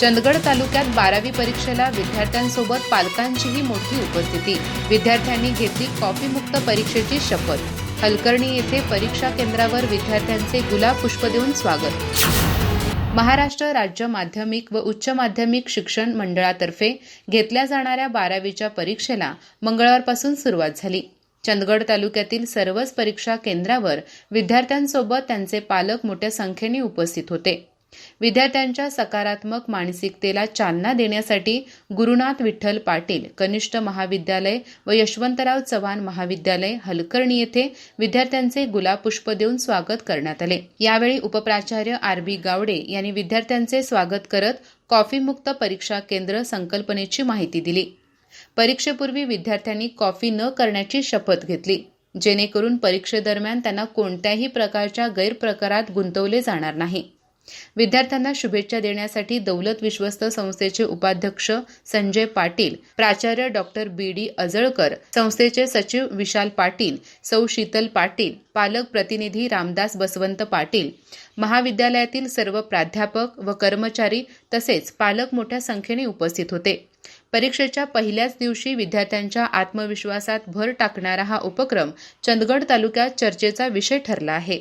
चंदगड तालुक्यात बारावी परीक्षेला विद्यार्थ्यांसोबत पालकांचीही मोठी उपस्थिती. विद्यार्थ्यांनी घेतली कॉफीमुक्त परीक्षेची शपथ. हलकर्णी येथे परीक्षा केंद्रावर विद्यार्थ्यांचे गुलाब पुष्प देऊन स्वागत. महाराष्ट्र राज्य माध्यमिक व उच्च माध्यमिक शिक्षण मंडळातर्फे घेतल्या जाणाऱ्या बारावीच्या परीक्षेला मंगळवारपासून सुरुवात झाली. चंदगड तालुक्यातील सर्वच परीक्षा केंद्रावर विद्यार्थ्यांसोबत त्यांचे पालक मोठ्या संख्येने उपस्थित होते. विद्यार्थ्यांच्या सकारात्मक मानसिकतेला चालना देण्यासाठी गुरुनाथ विठ्ठल पाटील कनिष्ठ महाविद्यालय व यशवंतराव चव्हाण महाविद्यालय हलकर्णी येथे विद्यार्थ्यांचे गुलाब पुष्प देऊन स्वागत करण्यात आले. यावेळी उपप्राचार्य आर बी गावडे यांनी विद्यार्थ्यांचे स्वागत करत कॉफीमुक्त परीक्षा केंद्र संकल्पनेची माहिती दिली. परीक्षेपूर्वी विद्यार्थ्यांनी कॉफी न करण्याची शपथ घेतली. जेणेकरून परीक्षेदरम्यान त्यांना कोणत्याही प्रकारच्या गैरप्रकारात गुंतवले जाणार नाही. विद्यार्थ्यांना शुभेच्छा देण्यासाठी दौलत विश्वस्त संस्थेचे उपाध्यक्ष संजय पाटील प्राचार्य डॉक्टर बी डी अजळकर संस्थेचे सचिव विशाल पाटील सौ शीतल पाटील पालक प्रतिनिधी रामदास बसवंत पाटील. महाविद्यालयातील सर्व प्राध्यापक व कर्मचारी तसेच पालक मोठ्या संख्येने उपस्थित होते. परीक्षेच्या पहिल्याच दिवशी विद्यार्थ्यांच्या आत्मविश्वासात भर टाकणारा हा उपक्रम चंदगड तालुक्यात चर्चेचा विषय ठरला आहे.